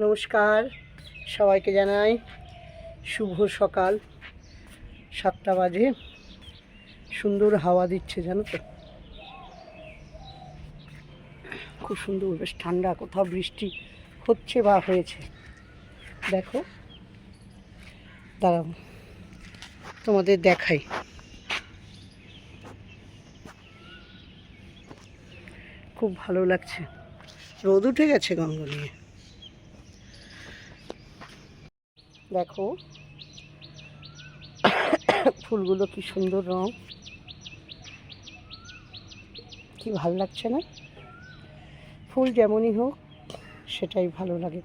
নমস্কার। সবাইকে জানাই শুভ সকাল। সাতটা বাজে। সুন্দর হাওয়া দিচ্ছে, জানো তো। খুব সুন্দর, বেশ ঠান্ডা, কোথাও বৃষ্টি হচ্ছে বা হয়েছে। দেখো, দাঁড়াও, তোমাদের দেখাই। খুব ভালো লাগছে। রোদ উঠে গেছে গঙ্গনিয়ে দেখো। ফুলগুলো কি সুন্দর রং। কি ভালো লাগছে না? ফুল যেমনই হোক, সেটাই ভালো লাগে।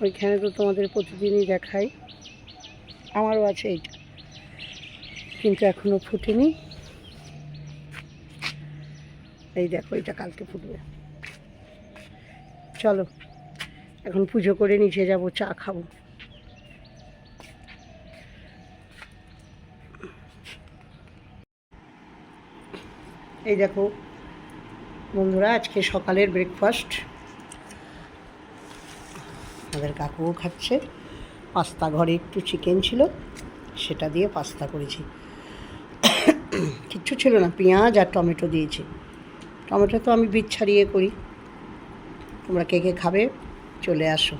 ওইখানে তো তোমাদের প্রতিদিনই দেখাই। আমারও আছে এইটা। কিন্তু এখনও ফুটেনি। এই দেখো, এটা কালকে ফুটবে। চলো, এখন পুজো করে নিচে যাব, চা খাব। এই দেখো, বন্ধুরা, আজকে সকালের ব্রেকফাস্ট আমাদের কাকুও খাচ্ছে। পাস্তা ঘরে একটু চিকেন ছিল, সেটা দিয়ে পাস্তা করেছি। কিচ্ছু ছিল না, পেঁয়াজ আর টমেটো দিয়েছি। টমেটো তো আমি বীজ ছাড়িয়ে করি। তোমরা কে কে খাবে, চলে আসো।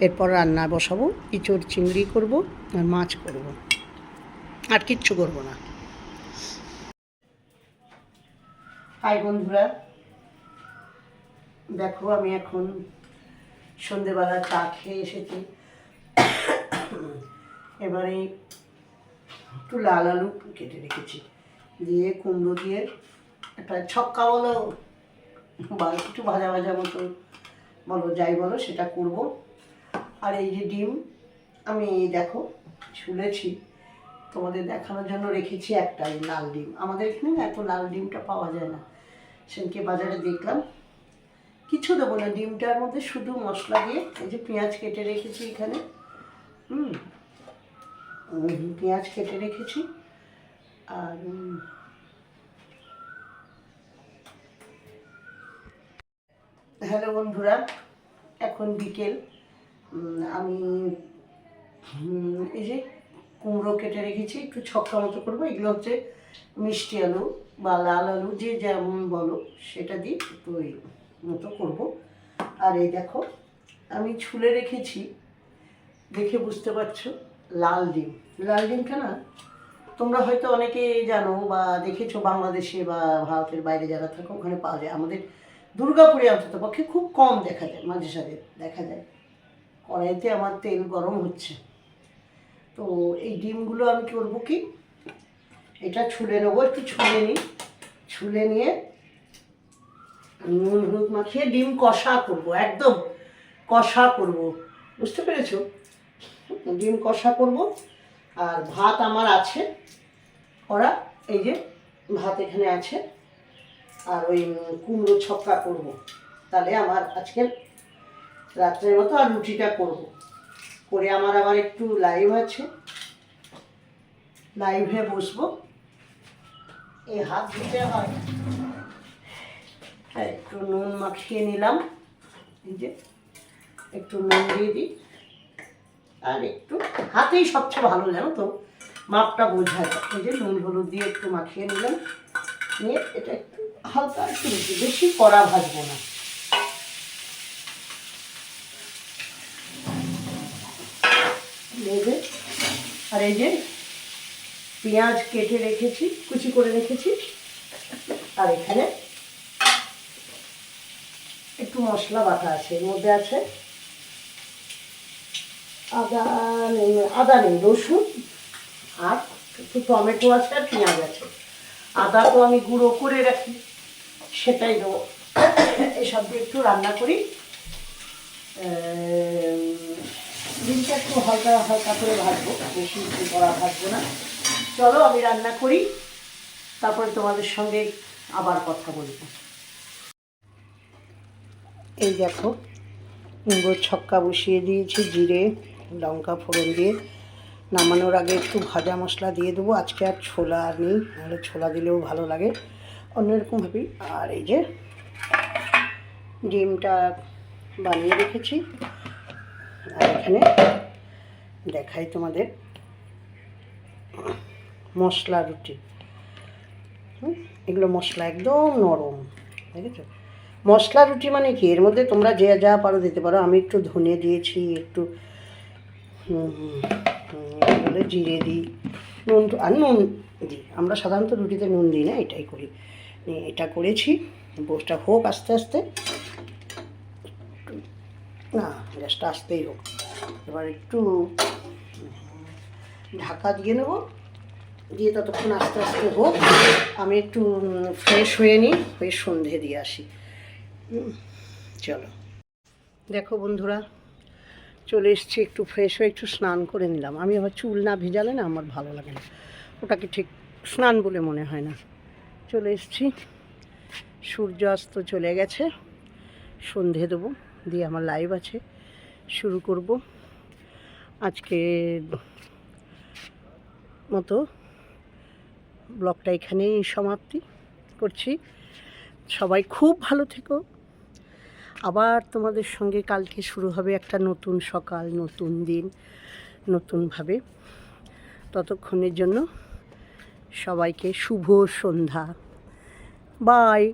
এরপর রান্না বসাবো, ইঁচড় চিংড়ি করব আর মাছ করব। আর কিচ্ছু করব না। হাই বন্ধুরা। দেখো, আমি এখন সন্ধেবেলা চা খেয়ে এসেছি। এবারে একটু লাল আলু কেটে রেখেছি। দিয়ে কুমড়ো দিয়ে একটা ছক্কা বলো, বা একটু ভাজা ভাজা মতো বলো, যাই বলো, সেটা করব। আর এই যে ডিম, আমি দেখো, ছুলেছি। তোমাদের দেখানোর জন্য রেখেছি একটা লাল ডিম। আমাদের এখানে এত লাল ডিমটা পাওয়া যায় না। সেদিনকে বাজারে দেখলাম। কিছু দেবো না, ডিমটার মধ্যে শুধু মশলা দিয়ে, এই যে পেঁয়াজ কেটে রেখেছি এখানে। হুম পেঁয়াজ কেটে রেখেছি। আর হ্যালো বন্ধুরা, এখন বিকেল। আমি এই যে কুমড়ো কেটে রেখেছি, একটু ছক্কা মতো করব। এগুলো হচ্ছে মিষ্টি আলু বা লাল আলু, যে যেমন বলো, সেটা দিয়ে একটু ওই মতো করব। আর এই দেখো, আমি ছুলে রেখেছি, দেখে বুঝতে পারছ, লাল ডিম। লাল ডিমটা না, তোমরা হয়তো অনেকে জানো বা দেখেছ বাংলাদেশে বা ভারতের বাইরে যারা থাকো, ওখানে পাওয়া যায়। আমাদের দুর্গাপুরে অন্তত পক্ষে খুব কম দেখা যায়, মাঝে সাঝে দেখা যায়। কড়াইতে আমার তেল গরম হচ্ছে। তো এই ডিমগুলো আমি করব কি এটা ছুলে নেব, একটু ছুলে নিই। ছুলে নিয়ে নুন, হলুদ মাখিয়ে ডিম কষা করব, একদম কষা করব। বুঝতে পেরেছ? ডিম কষা করব, আর ভাত আমার আছে করা এই যে ভাত এখানে আছে, আর ওই কুমড়ো ছক্কা করব। তাহলে আমার আজকের রাত্রের মতো আর রুটিটা করব। করে আমার আবার একটু লাইভ আছে। লাইভে বসবো। এই হাত ধুতে হয়। হ্যাঁ একটু নুন মাখিয়ে নিলাম। এই যে, একটু নুন দিয়ে দিই। আর একটু, হাতেই সবচেয়ে ভালো, জানো তো? মাপটা বোঝা যায় এই যে, নুন হলুদ দিয়ে একটু মাখিয়ে নিলাম। নিয়ে এটা একটু হালকা একটু বেশি কড়া ভাজবো না। আর এই যে পেঁয়াজ কেটে রেখেছি, কুচি করে রেখেছি। আর এখানে একটু মশলা বাটা আছে, এর মধ্যে আছে আদা আদা নেই রসুন, আর একটু টমেটো আছে আর পেঁয়াজ আছে। আদা তো আমি গুঁড়ো করে রাখি, সেটাই দেবো। এসব দিয়ে একটু রান্না করি। ডিমটা একটু হালকা হালকা করে ভাজবো, বেশি করা ভাজবো না। চলো, আমি রান্না করি। তারপরে তোমাদের সঙ্গে আবার কথা বলব। এই দেখো কুমড়োর ছক্কা বসিয়ে দিয়েছি, জিরে, লঙ্কা ফোড়ন দিয়ে। নামানোর আগে একটু ভাজা মশলা দিয়ে দেবো। আজকে আর ছোলা আর নেই, নাহলে ছোলা দিলেও ভালো লাগে। অন্যরকমভাবেই আর এই যে ডিমটা বানিয়ে রেখেছি। আর এখানে দেখাই তোমাদের। মশলা, রুটি। এগুলো মশলা একদম নরম, দেখেছ? মশলা, রুটি মানে কি? এর মধ্যে তোমরা যে যা পারো দিতে পারো। আমি একটু ধনে দিয়েছি, একটু জিরে দিই, নুন আর নুন দিই। আমরা সাধারণত রুটিতে নুন দিই না, এটাই করি। এটা করেছি বোসটা হোক আস্তে আস্তে। না, গ্যাসটা আসতেই হোক। এবার একটু ঢাকা দিয়ে নেব। দিয়ে ততক্ষণ আস্তে আস্তে হোক, আমি একটু ফ্রেশ হয়ে নিই হয়ে সন্ধে দিয়ে আসি। চলো। দেখো বন্ধুরা, চলে এসেছি একটু ফ্রেশ হয়ে একটু স্নান করে নিলাম। আমি আবার চুল না ভেজালে না আমার ভালো লাগে না। ওটাকে ঠিক স্নান বলে মনে হয় না। চলে এসছি। সূর্য অস্ত চলে গেছে। সন্ধে দেবো, দিয়ে আমার লাইভ আছে। শুরু করব। আজকে মতো ব্লগটা এখানেই সমাপ্তি করছি। সবাই খুব ভালো থেকো। আবার তোমাদের সঙ্গে কালকে শুরু হবে একটা নতুন সকাল, নতুন দিন, নতুনভাবে। ততক্ষণের জন্য সবাইকে শুভ সন্ধ্যা। বাই।